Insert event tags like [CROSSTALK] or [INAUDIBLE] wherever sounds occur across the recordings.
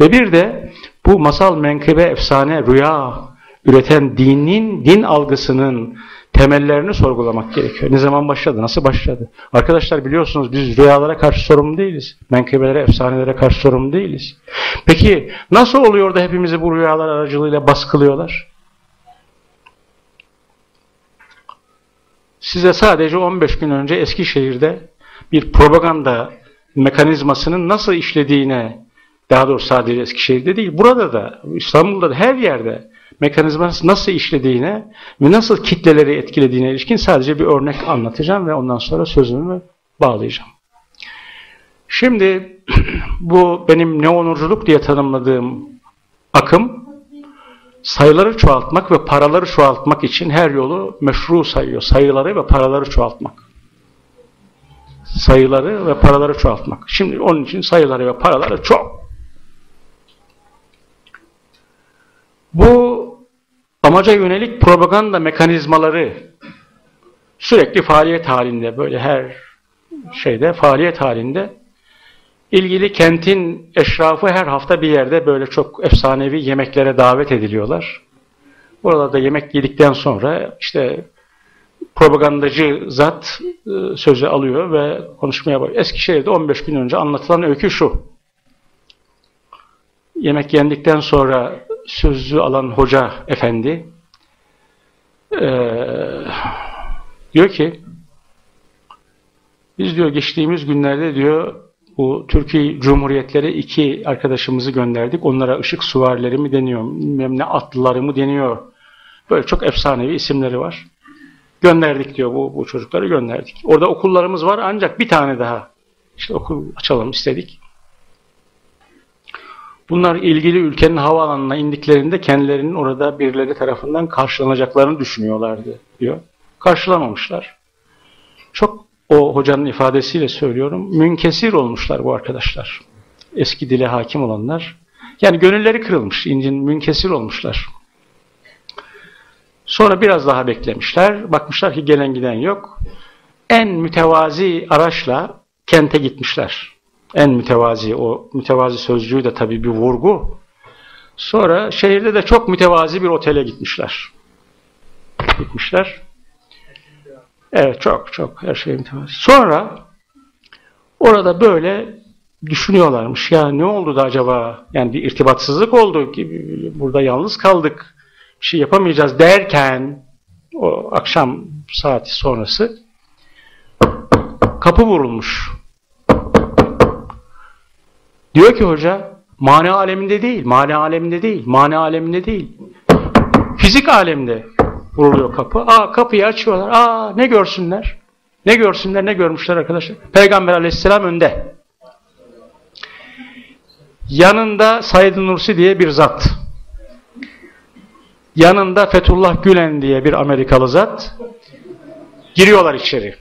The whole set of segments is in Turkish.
Ve bir de bu masal, menkıbe, efsane, rüya üreten dinin, din algısının temellerini sorgulamak gerekiyor. Ne zaman başladı, nasıl başladı? Arkadaşlar biliyorsunuz biz rüyalara karşı sorumlu değiliz. Menkıbelere, efsanelere karşı sorumlu değiliz. Peki nasıl oluyor da hepimizi bu rüyalar aracılığıyla baskılıyorlar? Size sadece 15 gün önce Eskişehir'de bir propaganda mekanizmasının nasıl işlediğine, daha doğrusu sadece Eskişehir'de değil, burada da, İstanbul'da da her yerde mekanizması nasıl işlediğine ve nasıl kitleleri etkilediğine ilişkin sadece bir örnek anlatacağım ve ondan sonra sözümü bağlayacağım. Şimdi [CLEARS THROAT] bu benim neonurculuk diye tanımladığım akım sayıları çoğaltmak ve paraları çoğaltmak için her yolu meşru sayıyor. Sayıları ve paraları çoğaltmak. Sayıları ve paraları çoğaltmak. Şimdi onun için sayıları ve paraları çok. Bu amaca yönelik propaganda mekanizmaları sürekli faaliyet halinde böyle her şeyde faaliyet halinde ilgili kentin eşrafı her hafta bir yerde böyle çok efsanevi yemeklere davet ediliyorlar. Burada da yemek yedikten sonra işte propagandacı zat e, sözü alıyor ve konuşmaya başlıyor. Eskişehir'de 15 gün önce anlatılan öykü şu. Yemek yendikten sonra sözü alan hoca efendi e, diyor ki biz diyor geçtiğimiz günlerde diyor bu Türkiye Cumhuriyetleri iki arkadaşımızı gönderdik. Onlara ışık suvarları mı deniyor, ne atlıları mı deniyor. Böyle çok efsanevi isimleri var. Gönderdik diyor bu, bu çocukları gönderdik. Orada okullarımız var ancak bir tane daha işte okul açalım istedik. Bunlar ilgili ülkenin havaalanına indiklerinde kendilerinin orada birileri tarafından karşılanacaklarını düşünüyorlardı diyor. Karşılamamışlar. Çok o hocanın ifadesiyle söylüyorum, münkesir olmuşlar bu arkadaşlar. Eski dile hakim olanlar. Yani gönülleri kırılmış, incin münkesir olmuşlar. Sonra biraz daha beklemişler. Bakmışlar ki gelen giden yok. En mütevazi araçla kente gitmişler. En mütevazi, o mütevazi sözcüğü de tabii bir vurgu. Sonra şehirde de çok mütevazi bir otele gitmişler. Gitmişler. Evet çok çok her şey mütevazi. Sonra orada böyle düşünüyorlarmış. Ya ne oldu da acaba? Yani bir irtibatsızlık oldu. gibi Burada yalnız kaldık. Bir şey yapamayacağız derken o akşam saati sonrası kapı vurulmuş. Diyor ki hoca mana aleminde değil, mana aleminde değil, mana aleminde değil. Fizik alemde vuruluyor kapı. Aa kapıyı açıyorlar. Aa ne görsünler? Ne görsünler, ne görmüşler arkadaşlar? Peygamber aleyhisselam önde. Yanında Said Nursi diye bir zat. Yanında Fethullah Gülen diye bir Amerikalı zat. Giriyorlar içeri.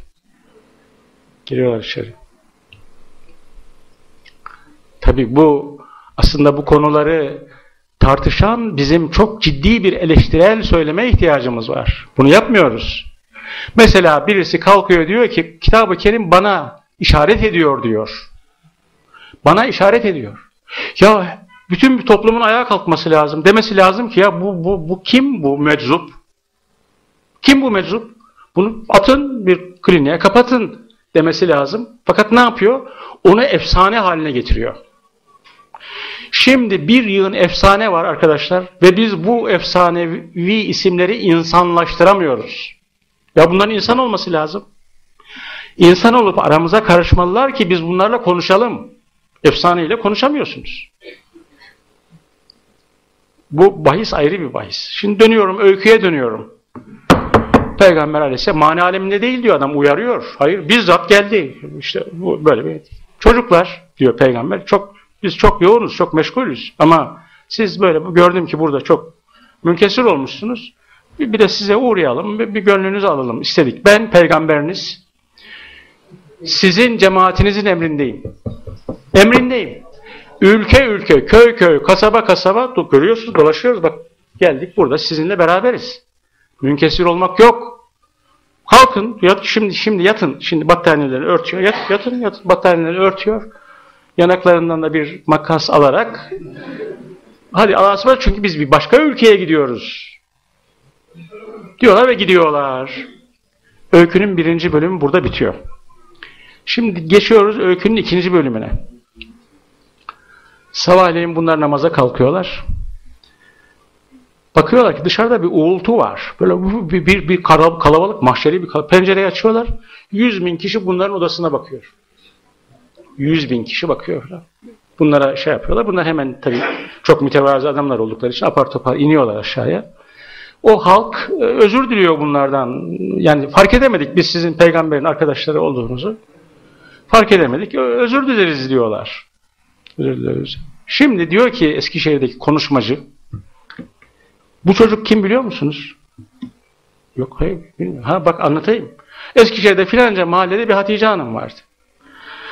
Giriyorlar içeri. Tabi bu aslında bu konuları tartışan bizim çok ciddi bir eleştirel söyleme ihtiyacımız var. Bunu yapmıyoruz. Mesela birisi kalkıyor diyor ki Kitab-ı Kerim bana işaret ediyor diyor. Bana işaret ediyor. Ya bütün bir toplumun ayağa kalkması lazım. Demesi lazım ki ya bu, bu, bu kim bu meczup? Kim bu meczup? Bunu atın bir kliniğe kapatın demesi lazım. Fakat ne yapıyor? Onu efsane haline getiriyor. Şimdi bir yığın efsane var arkadaşlar ve biz bu efsanevi isimleri insanlaştıramıyoruz. Ya bunların insan olması lazım. İnsan olup aramıza karışmalılar ki biz bunlarla konuşalım. Efsaneyle konuşamıyorsunuz. Bu bahis ayrı bir bahis. Şimdi dönüyorum, öyküye dönüyorum. Peygamber aleyhisselam mani aleminde değil diyor adam uyarıyor. Hayır bizzat geldi. İşte bu böyle bir çocuklar diyor peygamber çok biz çok yoğunuz, çok meşgulüz ama siz böyle gördüm ki burada çok münkesir olmuşsunuz. Bir, bir de size uğrayalım, bir, bir gönlünüzü alalım istedik. Ben peygamberiniz, sizin cemaatinizin emrindeyim. Emrindeyim. Ülke ülke, köy köy, kasaba kasaba görüyorsunuz, dolaşıyoruz. Bak geldik burada sizinle beraberiz. Münkesir olmak yok. Kalkın, yat, şimdi şimdi yatın. Şimdi battaniyeleri örtüyor. Yat, yatın, yatın, battaniyeleri örtüyor. Yanaklarından da bir makas alarak hadi Allah'a çünkü biz bir başka ülkeye gidiyoruz. Diyorlar ve gidiyorlar. Öykünün birinci bölümü burada bitiyor. Şimdi geçiyoruz öykünün ikinci bölümüne. Sabahleyin bunlar namaza kalkıyorlar. Bakıyorlar ki dışarıda bir uğultu var. Böyle bir, bir, bir kalabalık, mahşeri bir kalabalık. Pencereyi açıyorlar. Yüz bin kişi bunların odasına bakıyor. Yüz bin kişi bakıyor. Bunlara şey yapıyorlar. Bunlar hemen tabii çok mütevazı adamlar oldukları için apar topar iniyorlar aşağıya. O halk e, özür diliyor bunlardan. Yani fark edemedik biz sizin peygamberin arkadaşları olduğunuzu. Fark edemedik. Özür dileriz diyorlar. Özür dileriz. Şimdi diyor ki Eskişehir'deki konuşmacı bu çocuk kim biliyor musunuz? Yok hayır bilmiyorum. Ha bak anlatayım. Eskişehir'de filanca mahallede bir Hatice Hanım vardı.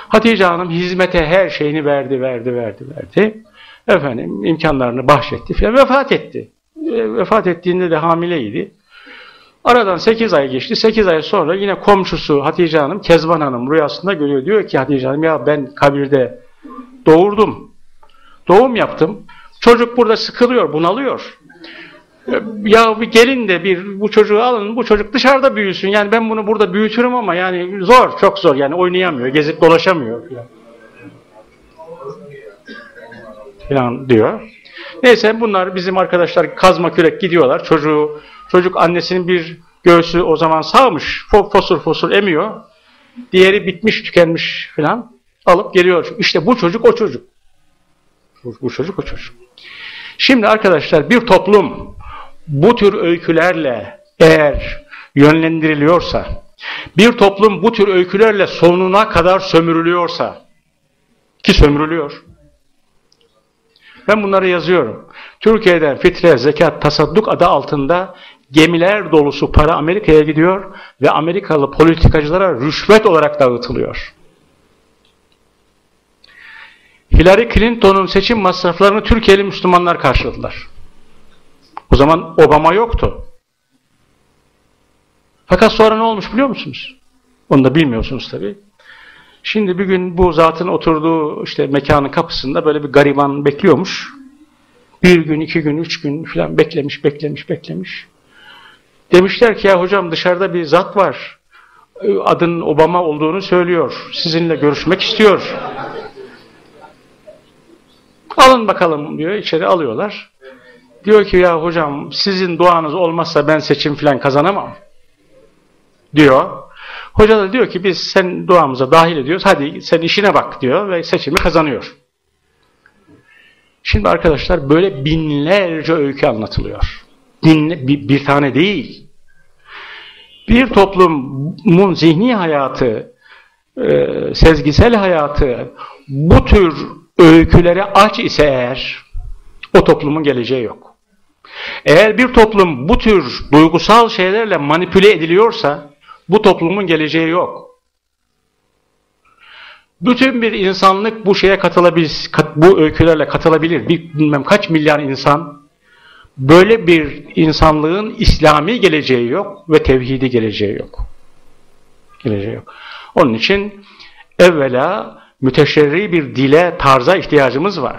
Hatice Hanım hizmete her şeyini verdi, verdi, verdi, verdi. Efendim imkanlarını bahşetti filan vefat etti. E, vefat ettiğinde de hamileydi. Aradan 8 ay geçti. 8 ay sonra yine komşusu Hatice Hanım, Kezban Hanım rüyasında görüyor. Diyor ki Hatice Hanım ya ben kabirde doğurdum. Doğum yaptım. Çocuk burada sıkılıyor, bunalıyor. Ya bir gelin de bir bu çocuğu alın, bu çocuk dışarıda büyüsün. Yani ben bunu burada büyütürüm ama yani zor, çok zor. Yani oynayamıyor, gezip dolaşamıyor falan. diyor. Neyse bunlar bizim arkadaşlar kazma kürek gidiyorlar. Çocuğu çocuk annesinin bir göğsü o zaman sağmış. Fosur fosur emiyor. Diğeri bitmiş, tükenmiş falan. Alıp geliyor. İşte bu çocuk o çocuk. Bu çocuk o çocuk. Şimdi arkadaşlar bir toplum bu tür öykülerle eğer yönlendiriliyorsa, bir toplum bu tür öykülerle sonuna kadar sömürülüyorsa, ki sömürülüyor, ben bunları yazıyorum. Türkiye'den fitre, zekat, tasadduk adı altında gemiler dolusu para Amerika'ya gidiyor ve Amerikalı politikacılara rüşvet olarak dağıtılıyor. Hillary Clinton'un seçim masraflarını Türkiye'li Müslümanlar karşıladılar. O zaman Obama yoktu. Fakat sonra ne olmuş biliyor musunuz? Onu da bilmiyorsunuz tabii. Şimdi bir gün bu zatın oturduğu işte mekanın kapısında böyle bir gariban bekliyormuş. Bir gün, iki gün, üç gün falan beklemiş, beklemiş, beklemiş. Demişler ki ya hocam dışarıda bir zat var. Adın Obama olduğunu söylüyor. Sizinle görüşmek istiyor. Alın bakalım diyor. içeri alıyorlar. Diyor ki ya hocam sizin duanız olmazsa ben seçim falan kazanamam. Diyor. Hoca da diyor ki biz sen duamıza dahil ediyoruz. Hadi sen işine bak diyor ve seçimi kazanıyor. Şimdi arkadaşlar böyle binlerce öykü anlatılıyor. Binle, bir, bir tane değil. Bir toplumun zihni hayatı, e, sezgisel hayatı bu tür öykülere aç ise eğer o toplumun geleceği yok. Eğer bir toplum bu tür duygusal şeylerle manipüle ediliyorsa bu toplumun geleceği yok. Bütün bir insanlık bu şeye katılabilir, bu öykülerle katılabilir. Bir, bilmem kaç milyar insan böyle bir insanlığın İslami geleceği yok ve tevhidi geleceği yok. Geleceği yok. Onun için evvela müteşerri bir dile, tarza ihtiyacımız var.